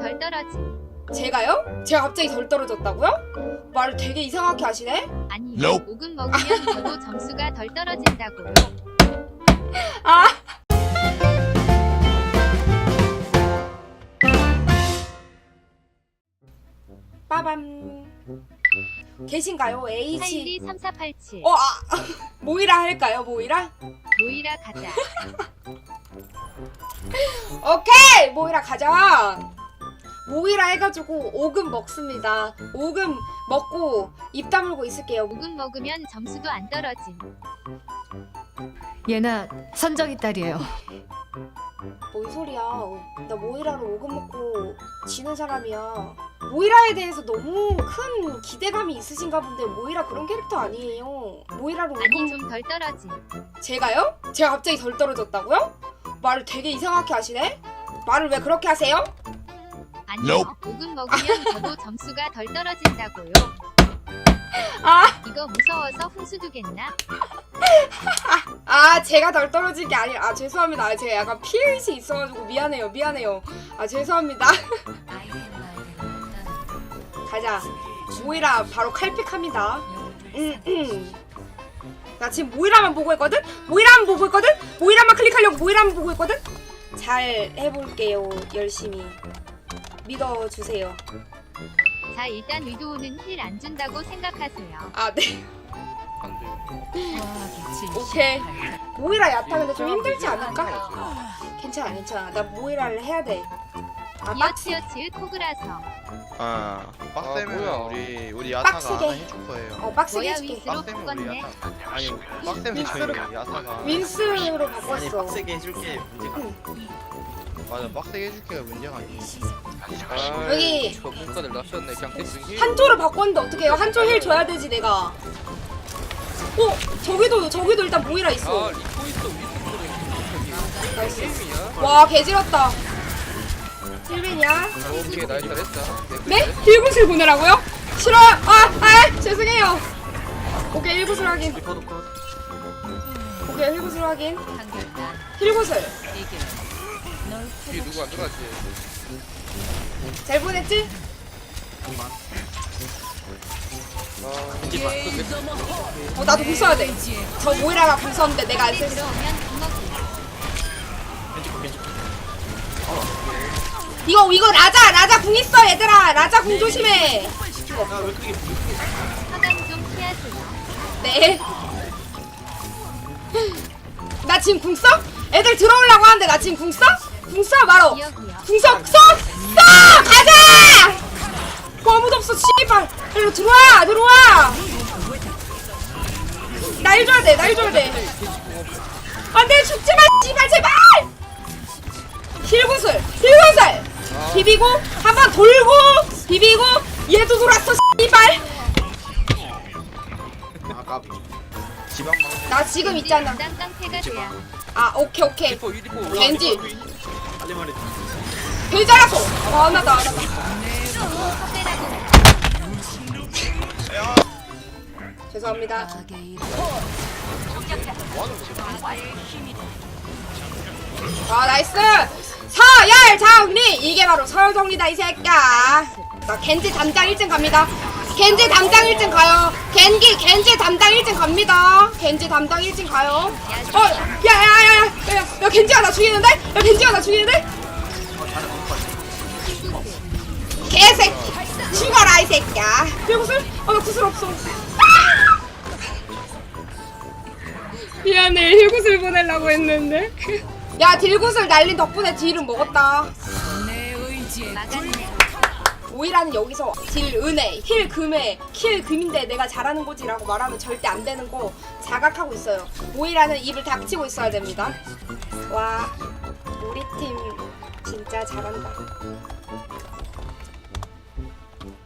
덜 떨어짐. 제가요? 제가 갑자기 덜 떨어졌다고요? 말을 되게 이상하게 하시네? 아니, Nope. 오금 먹으면 저도 점수가 덜 떨어진다고요. 아! 빠밤. 계신가요? H. 823487. 어, 아, 모이라 할까요, 모이라? 모이라 가자. 오케이! 모이라 가자! 모이라 해가지고 오금 먹습니다. 오금 먹고 입 다물고 있을게요. 오금 먹으면 점수도 안 떨어짐. 예나 선정이 딸이에요. 뭔 소리야. 나 모이라로 오금 먹고 지는 사람이야. 모이라에 대해서 너무 큰 기대감이 있으신가 본데 모이라 그런 캐릭터 아니에요. 모이라로 아니, 오금 좀덜 떨어짐. 제가요? 제가 갑자기 덜 떨어졌다고요? 말을 되게 이상하게 하시네? 말을 왜 그렇게 하세요? 아니요, Nope. 오금 먹으면 저도 점수가 덜 떨어진다고요. 아, 이거 무서워서 훈수 두겠나? 아 제가 덜 떨어진 게 아니라 아 죄송합니다. 아, 제가 약간 피해의식 있어가지고 미안해요. 미안해요. 아 죄송합니다. 가자. 모이라 바로 칼픽합니다. 음, 음. 나 지금 모이라만 보고 있거든? 모이라만 보고 있거든? 모이라만 클릭하려고 모이라만 보고 있거든? 잘 해볼게요. 열심히. 믿어주세요. 자, 일단 위도우는 힐 안 준다고 생각하세요. 아, 네. 오케이. 모이라 야타 근데 좀 힘들지 않을까? 괜찮아, 괜찮아. 나 모이라를 해야 돼. 아, 빡세. 이어치어치의 코그라서. 아, 빡세면 뭐야. 우리 우리 야타가 빡세게. 하나 해줄 거예요. 어, 빡세게 뭐야, 해줄게. 윈스로 빡세면 우리 바꿨네. 야타. 아니, 빡세면 윈스로- 저희 야타가. 윈스로 아니 바꿨어. 빡세게 해줄게 문제가 맞아, 빡세게 해줄게가 문제가 아니야. 아, 여기. 저 문간을 놨었네 그냥 대충 힐 한조를 바꿨는데 어떻게 해요? 한조 힐 줘야 되지, 내가. 어, 저기도, 저기도 일단 모이라 아 있어. 리코 있어 위스코링 나이스. 게임이야 와, 개지렸다. 힐빈이야? 오케이 나이스 잘했다 네? 힐굿을 보내라고요? 싫어요. 아, 아, 죄송해요. 오케이, 힐굿을 확인. 리코도 컷 오케이, 힐굿을 확인. 힐굿을. 뒤에 누구 안 들어갔지 잘 보냈지? 아 이제 어, 나도 궁 써야 돼. 저 모이라가 궁 썼는데 내가 안 썼어. 이거, 이거 라자, 라자 궁 있어, 얘들아. 라자 궁 조심해. 화강 좀 피하세요. 네. 나 지금 궁 써? 애들 들어오려고 하는데 나 지금 궁 써? 궁 써, 바로. 기억이요. 궁 써, 써! 써! 가자! 뭐 아무도 없어, 씨발. 일로 들어와, 들어와. 날 줘야 돼, 날 줘야 돼. 안 돼, 죽지 마, 씨발, 제발! 힐구슬, 힐구슬! 비비고, 한 번 돌고, 비비고, 얘도 돌았어, 씨발! 아까 나 지금 있잖아. 돼야. 아, 오케이, 오케이. 겐지. 빨리 말해 배자라서. 아, 하나다, 하나다. 컵대라고. 죄송합니다. 아, 나이스! 서열 정리! 이게 바로 서열 정리다, 이 새끼야. 나 겐지 담당 1등 갑니다. 겐지 담당 1등 가요. 겐기, 겐지 담당 1등 갑니다. 겐지 담당 1등 가요. 어, 야, 야, 야, 야, 야, 야, 야, 겐지가 나 죽이는데? 야, 겐지가 나 죽이는데? 개새끼! 죽어라, 이 새끼야. 내 구슬? 아, 나 구슬 없어. 아! 미안해, 힐구슬 보내려고 했는데. 야, 딜구슬 날린 덕분에 딜은 먹었다. 막았네. 오이라는 여기서 딜 은혜, 힐 금혜, 킬 금인데 내가 잘하는 거지라고 말하면 절대 안 되는 거 자각하고 있어요. 오이라는 입을 닥치고 있어야 됩니다. 와, 우리 팀 진짜 잘한다.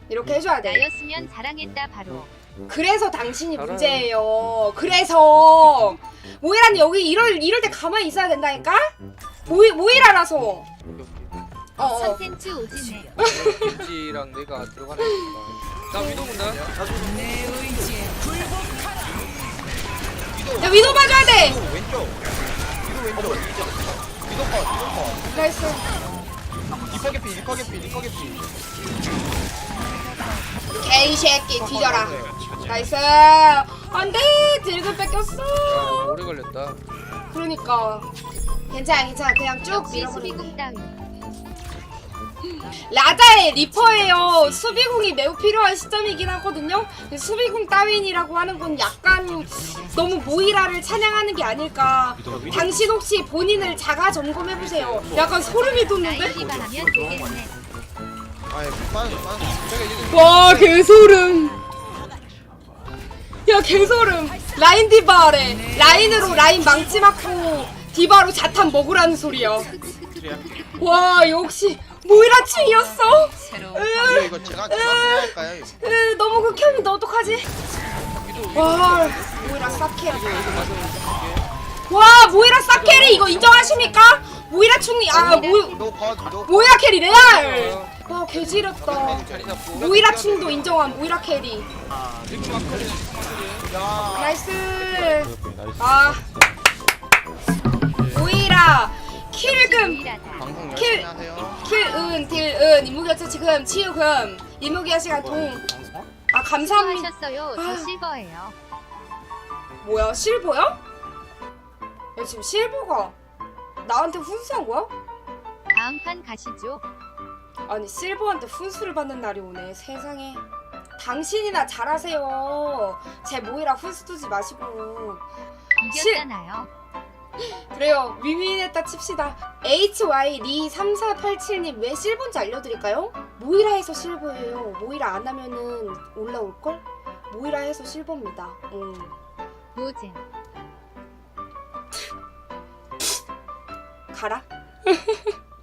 이렇게 해줘야 돼. 나였으면 자랑했다 바로. 그래서 당신이 잘하네. 문제예요. 그래서 모이라는 여기 이럴 이럴 때 가만히 있어야 된다니까. 모이 모이라라서. 어, 어. 컨텐츠 오지네. 겐지랑 내가 들어가는 나 위도 본다 야 위도 봐줘야 돼. 왼쪽. 위도 왼쪽. 위도 컷, 위도 컷. 나이스. 리커 개피 리커 개피 리커 개피 개이새끼 뒤져라 나이스 안돼 딜금 뺏겼어 야, 너무 오래 걸렸다. 그러니까 괜찮아 괜찮아 그냥 쭉 역시 수비공 따위. 라자의 리퍼예요. 수비공이 매우 필요한 시점이긴 하거든요. 수비공 따윈이라고 하는 건 약간 너무 모이라를 찬양하는 게 아닐까. 당신 혹시 본인을 자가 점검해 보세요. 약간 소름이 돋는데? 와 개소름. 야 개소름. 라인 디바래. 라인으로 라인 망치 맞고 디바로 자탄 먹으라는 소리야. 와 역시 모이라충이었어. 이거 이거 제가 제가 할까요 이거? 으, 너무 극혐인데 어떡하지? 와. 모이라 싹캐리. 와 모이라 싹캐리 이거 인정하십니까? 모이라 충이 아 모, 너봐너 모이라 캐리 레알! 와 개지렸다. 자리 잡고. 모이라 충도 인정한 모이라 캐리. 마커리. 나이스. 아 방송 킬. 열심히 하세요 킬은 딜은 이무기어치 지금 치유금 이무기어 시간 동아 감사합니다 수고하셨어요. 저 아. 실버예요. 뭐야 실버야? 야 지금 실버가 나한테 훈수한 거야? 다음 판 가시죠. 아니 실버한테 훈수를 받는 날이 오네 세상에 당신이나 잘하세요 제 모이라 훈수 두지 마시고 이겼잖아요. 그래요 위민했다 칩시다 HY 리 3487님 왜 실버인지 알려드릴까요? 모이라에서 실버예요 모이라 안 하면은 올라올걸? 모이라에서 실버입니다 음. 노잼. 가라